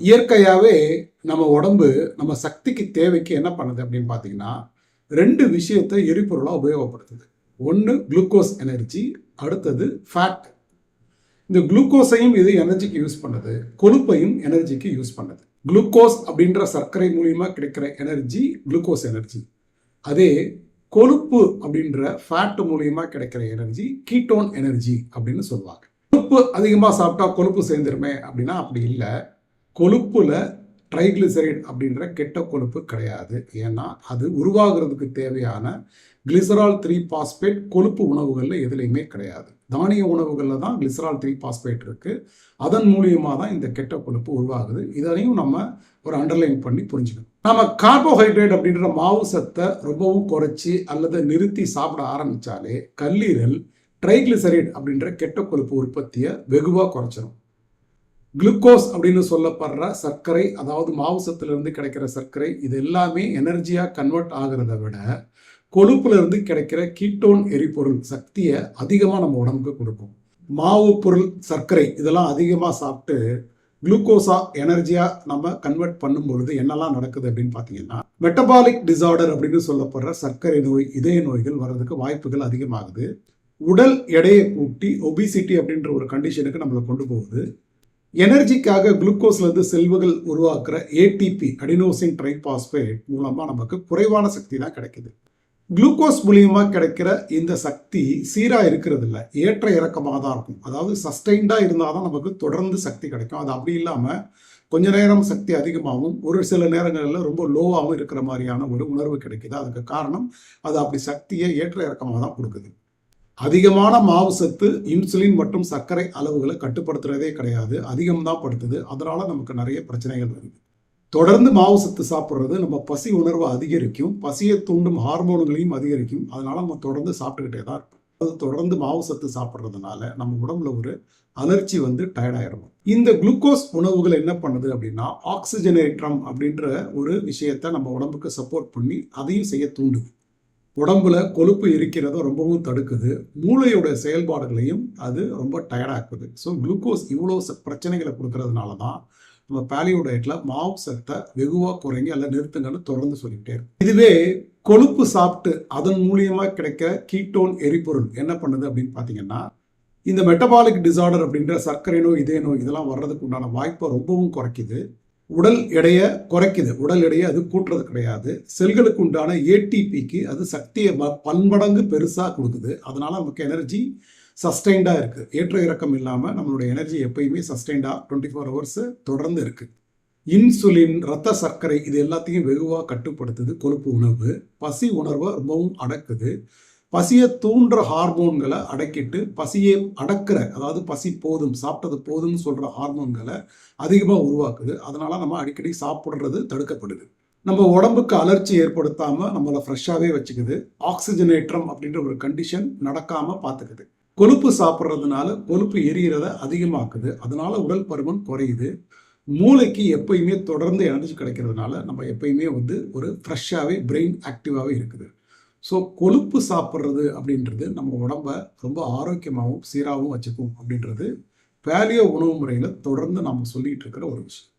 இயற்கையாகவே நம்ம உடம்பு நம்ம சக்திக்கு தேவைக்கு என்ன பண்ணுது அப்படின்னு பார்த்தீங்கன்னா ரெண்டு விஷயத்தை எரிபொருளாக உபயோகப்படுத்துது. ஒன்று குளுக்கோஸ் எனர்ஜி அடுத்தது ஃபேட் இந்த குளுக்கோஸையும் இது எனர்ஜிக்கு யூஸ் பண்ணுது. கொழுப்பையும் எனர்ஜிக்கு யூஸ் பண்ணுது. குளுக்கோஸ் அப்படின்ற சர்க்கரை மூலியமாக கிடைக்கிற எனர்ஜி குளுக்கோஸ் எனர்ஜி அதே கொழுப்பு அப்படின்ற ஃபேட் மூலியமாக கிடைக்கிற எனர்ஜி கீட்டோன் எனர்ஜி அப்படின்னு சொல்லுவாங்க. கொழுப்பு அதிகமாக சாப்பிட்டா கொழுப்பு சேர்ந்துருமே அப்படின்னா அப்படி இல்லை. கொழுப்பில் ட்ரைகிளிசரைட் அப்படின்ற கெட்ட கொழுப்பு கிடையாது. ஏன்னா அது உருவாகிறதுக்கு தேவையான கிளிசரால் த்ரீ பாஸ்பேட் கொழுப்பு உணவுகளில் எதுலேயுமே கிடையாது. தானிய உணவுகளில் தான் கிளிசரால் த்ரீ பாஸ்பேட் இருக்குது அதன் மூலியமாக தான் இந்த கெட்ட கொழுப்பு உருவாகுது. இதனையும் நம்ம ஒரு அண்டர்லைன் பண்ணி புரிஞ்சுக்கணும். நம்ம கார்போஹைட்ரேட் அப்படின்ற மாவு சத்தை ரொம்பவும் குறைச்சி அல்லது நிறுத்தி சாப்பிட ஆரம்பித்தாலே கல்லீரல் ட்ரைகிளிசரைட் அப்படின்ற கெட்ட கொழுப்பு உற்பத்தியை வெகுவாக குறைச்சிரும். குளுக்கோஸ் அப்படின்னு சொல்லப்படுற சர்க்கரை அதாவது மாவு சத்துலேருந்து கிடைக்கிற சர்க்கரை இது எல்லாமே எனர்ஜியாக கன்வெர்ட் ஆகிறத விட கொழுப்புலேருந்து கிடைக்கிற கீட்டோன் எரிபொருள் சக்தியை அதிகமாக நம்ம உடம்புக்கு கொடுக்கும். மாவு பொருள் சர்க்கரை இதெல்லாம் அதிகமாக சாப்பிட்டு குளுக்கோஸாக எனர்ஜியாக நம்ம கன்வெர்ட் பண்ணும் பொழுது என்னெல்லாம் நடக்குது அப்படின்னு பார்த்தீங்கன்னா மெட்டபாலிக் டிசார்டர் அப்படின்னு சொல்லப்படுற சர்க்கரை நோய் இதய நோய்கள் வர்றதுக்கு வாய்ப்புகள் அதிகமாகுது. உடல் எடையை கூட்டி ஒபிசிட்டி அப்படின்ற ஒரு கண்டிஷனுக்கு நம்மளை கொண்டு போகுது. எனர்ஜிக்காக குளுக்கோஸ்லேருந்து செல்வுகள் உருவாக்குற ஏடிபி அடினோசின் ட்ரைபாஸ்பேட் மூலமாக நமக்கு குறைவான சக்தி தான் கிடைக்குது. குளுக்கோஸ் மூலியமாக கிடைக்கிற இந்த சக்தி சீராக இருக்கிறது இல்லை ஏற்ற இறக்கமாக தான் இருக்கும். அதாவது சஸ்டைன்டாக இருந்தால் தான் நமக்கு தொடர்ந்து சக்தி கிடைக்கும். அது அப்படி இல்லாமல் கொஞ்ச நேரம் சக்தி அதிகமாகவும் ஒரு சில நேரங்களில் ரொம்ப லோவாகவும் இருக்கிற மாதிரியான ஒரு உணர்வு கிடைக்குது. அதுக்கு காரணம் அது அப்படி சக்தியை ஏற்ற இறக்கமாக தான் கொடுக்குது. அதிகமான மாவு சத்து இன்சுலின் மற்றும் சர்க்கரை அளவுகளை கட்டுப்படுத்துறதே கிடையாது. அதிகம் தான் படுத்துது. அதனால நமக்கு நிறைய பிரச்சனைகள் வருது. தொடர்ந்து மாவு சத்து சாப்பிட்றது நம்ம பசி உணர்வை அதிகரிக்கும். பசியை தூண்டும் ஹார்மோன்களையும் அதிகரிக்கும். அதனால நம்ம தொடர்ந்து சாப்பிட்டுக்கிட்டே தான் இருப்போம். அது தொடர்ந்து மாவு சத்து சாப்பிட்றதுனால நம்ம உடம்புல ஒரு அலர்ச்சி வந்து டயர்டாயிரும் இந்த குளுக்கோஸ் உணவுகள் என்ன பண்ணுது அப்படின்னா ஆக்சிஜனேற்றம் அப்படின்ற ஒரு விஷயத்த நம்ம உடம்புக்கு சப்போர்ட் பண்ணி அதையும் செய்ய தூண்டுது. உடம்புல கொழுப்பு இருக்கிறத ரொம்பவும் தடுக்குது. மூளையோட செயல்பாடுகளையும் அது ரொம்ப டயர்டாக்குது ஸோ குளுக்கோஸ் இவ்வளோ ச- பிரச்சனைகளை கொடுக்கறதுனால தான் நம்ம பேலியோ டயட்டில் மாவு சத்தை வெகுவாக குறைங்க அல்ல நிறுத்துங்கன்னு தொடர்ந்து சொல்லிக்கிட்டே இருக்கும். இதுவே கொழுப்பு சாப்பிட்டு அதன் மூலியமா கிடைக்க கீட்டோன் எரிபொருள் என்ன பண்ணுது அப்படின்னு பார்த்தீங்கன்னா இந்த மெட்டபாலிக் டிசார்டர் அப்படின்ற சர்க்கரை நோய் இதய நோய் இதெல்லாம் வர்றதுக்கு உண்டான வாய்ப்பை ரொம்பவும் குறைக்குது. உடல் எடையை குறைக்குது. உடல் எடையை அது கூட்டுறது கிடையாது. செல்களுக்கு உண்டான ஏடிபிக்கு அது சக்தியை ப- பன்மடங்கு பெருசாக கொடுக்குது. அதனால் நமக்கு எனர்ஜி சஸ்டைண்டாக இருக்குது ஏற்ற இறக்கம் இல்லாமல் நம்மளுடைய எனர்ஜி எப்பயுமே சஸ்டைண்டாக டுவெண்ட்டி ஃபோர் ஹவர்ஸ் தொடர்ந்து இருக்குது இன்சுலின் ரத்த சர்க்கரை இது எல்லாத்தையும் வெகுவாக கட்டுப்படுத்துது. கொழுப்பு உணவு பசி உணர்வை ரொம்பவும் அடக்குது. பசியை தூண்டுற ஹார்மோன்களை அடக்கிட்டு பசியை அடக்கிற அதாவது பசி போதும் சாப்பிட்டது போதும்னு சொல்கிற ஹார்மோன்களை அதிகமாக உருவாக்குது. அதனால நம்ம அடிக்கடி சாப்பிட்றது தடுக்கப்படுது. நம்ம உடம்புக்கு அலர்ச்சி ஏற்படுத்தாமல் நம்மளை ஃப்ரெஷ்ஷாகவே வச்சுக்குது. ஆக்சிஜனேற்றம் அப்படின்ற ஒரு கண்டிஷன் நடக்காமல் பார்த்துக்குது கொழுப்பு சாப்பிட்றதுனால கொழுப்பு எரியறத அதிகமாக்குது. அதனால உடல் பருமன் குறையுது. மூளைக்கு எப்பயுமே தொடர்ந்து எனர்ஜி கிடைக்கிறதுனால நம்ம எப்பயுமே வந்து ஒரு ஃப்ரெஷ்ஷாகவே பிரெயின் ஆக்டிவாகவே இருக்குது. ஸோ கொழுப்பு சாப்பிட்றது அப்படின்றது நம்ம உடம்ப ரொம்ப ஆரோக்கியமாகவும் சீராகவும் வச்சுக்கும் அப்படின்றது பேலியோ உணவு முறையில் தொடர்ந்து நம்ம சொல்லிகிட்டு இருக்கிற ஒரு விஷயம்.